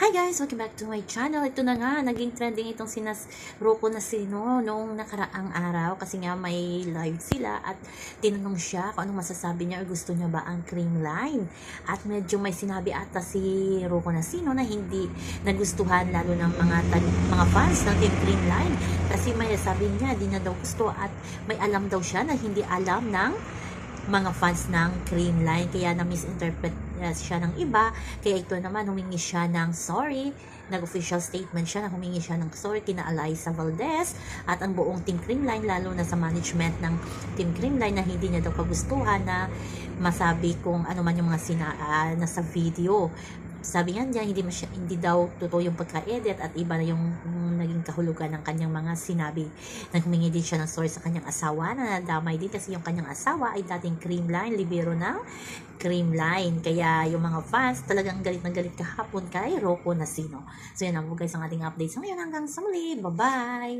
Hi guys! Welcome back to my channel. Ito na nga, naging trending itong sinas Rocco na sino noong nakaraang araw kasi nga may live sila at tinanong siya kung anong masasabi niya o gusto niya ba ang cream line. At medyo may sinabi ata si Rocco na sino na hindi nagustuhan lalo ng mga mga fans ng Team Cream Line kasi may sabi niya di na daw gusto at may alam daw siya na hindi alam ng mga fans ng Cream Line. Kaya na-misinterpret uh, siya ng iba. Kaya ito naman humingi siya ng sorry. Nag-official statement siya na humingi siya ng sorry kina Eliza Valdez at ang buong Team Cream Line lalo na sa management ng Team Cream Line na hindi niya daw kagustuhan na masabi kung ano man yung mga sina, ah, nasa video sabi nga niya, hindi, masya, hindi daw totoo yung pagka-edit at iba na yung, naging kahulugan ng kanyang mga sinabi. Naghumingi din siya ng sorry sa kanyang asawa na nadamay din kasi yung kanyang asawa ay dating cream line, libero ng cream line. Kaya yung mga fans talagang galit na galit kahapon kay Rocco Nasino. So yan ang guys ang ating update. So ngayon hanggang sa muli. Bye-bye!